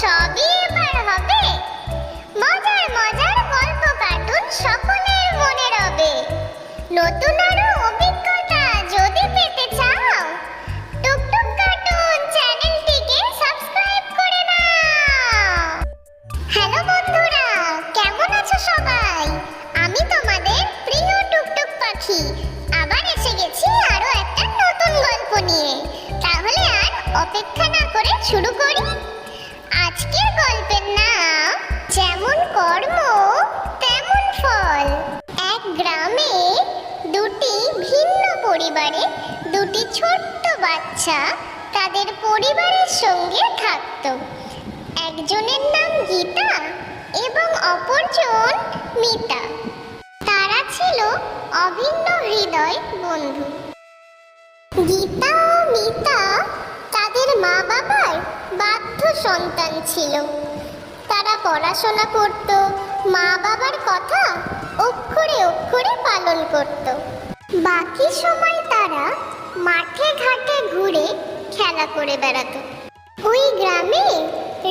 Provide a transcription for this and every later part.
সবই হবে। মজার মজার গল্প কার্টুন নতুন অপেক্ষা না করে শুরু করি। আজকের গল্পের নাম, যেমন কর্ম, তেমন ফল। এক গ্রামে দুটি ভিন্ন পরিবারে দুটি ছোট্ট বাচ্চা তাদের পরিবারের সঙ্গে থাকতো। একজনের নাম গীতা এবং অপরজন মিতা। তারা ছিল অভিন্ন হৃদয় বন্ধু। গীতা মা বাবার বাধ্য সন্তান ছিল। তারা পড়াশোনা করত মা বাবার কথা অক্ষরে অক্ষরে পালন করত। বাকি সময় তারা মাঠে ঘাটে ঘুরে খেলা করে বেড়াতো। ওই গ্রামে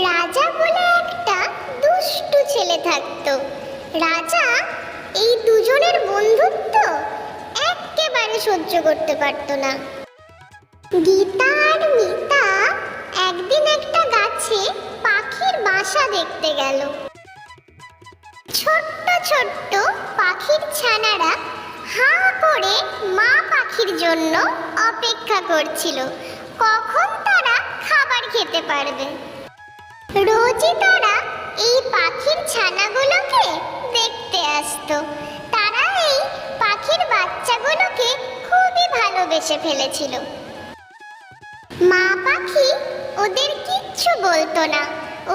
রাজা বলে একটা দুষ্টু ছেলে থাকতো। রাজা এই দুজনের বন্ধুত্ব একেবারে সহ্য করতে পারতো না। গীতা পাখির বাসা দেখতে গেল। ছোট্ট ছোট্ট পাখির ছানারা হা করে মা পাখির জন্য অপেক্ষা করছিল। কখন তারা খাবার খেতে পারবে? রোজই তারা এই পাখির ছানাগুলোকে দেখতে আসতো। তারা এই পাখির বাচ্চাগুলোকে খুবই ভালোবেসে ফেলেছিল। মা পাখি ওদের কিচ্ছু বলতো না।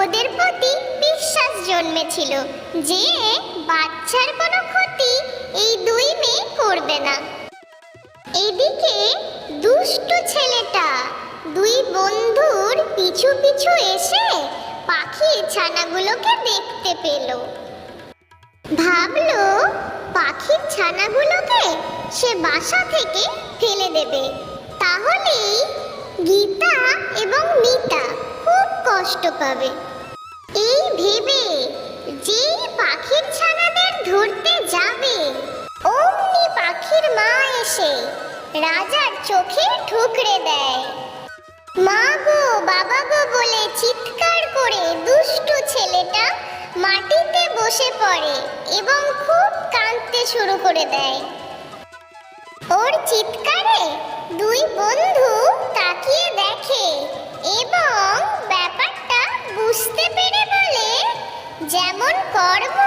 ওদের প্রতি বিশ্বাস জন্মেছিল যে বাচ্চার কোনো ক্ষতি এই দুই মেয়ে করবে না। এদিকে দুষ্টু ছেলেটা দুই বন্ধুর পিছু পিছু এসে পাখির ছানাগুলোকে দেখতে পেল। ভাবলো পাখির ছানাগুলোকে সে বাসা থেকে ফেলে দেবে। তাহলেই গীতা এবং মিতা খুব কষ্ট পাবে। এই ভেবে যে পাখির ছানাদের ধরতে যাবে, অমনি পাখির মা এসে রাজার চোখে ঠুকরে দেয়। মা গো, বাবা গো বলে চিৎকার করে দুষ্টু ছেলেটা মাটিতে বসে পড়ে এবং খুব কাঁদতে শুরু করে দেয়। ওর চিৎকারে দুই বন্ধু তাকিয়ে দেখে এবং ব্যাপারটা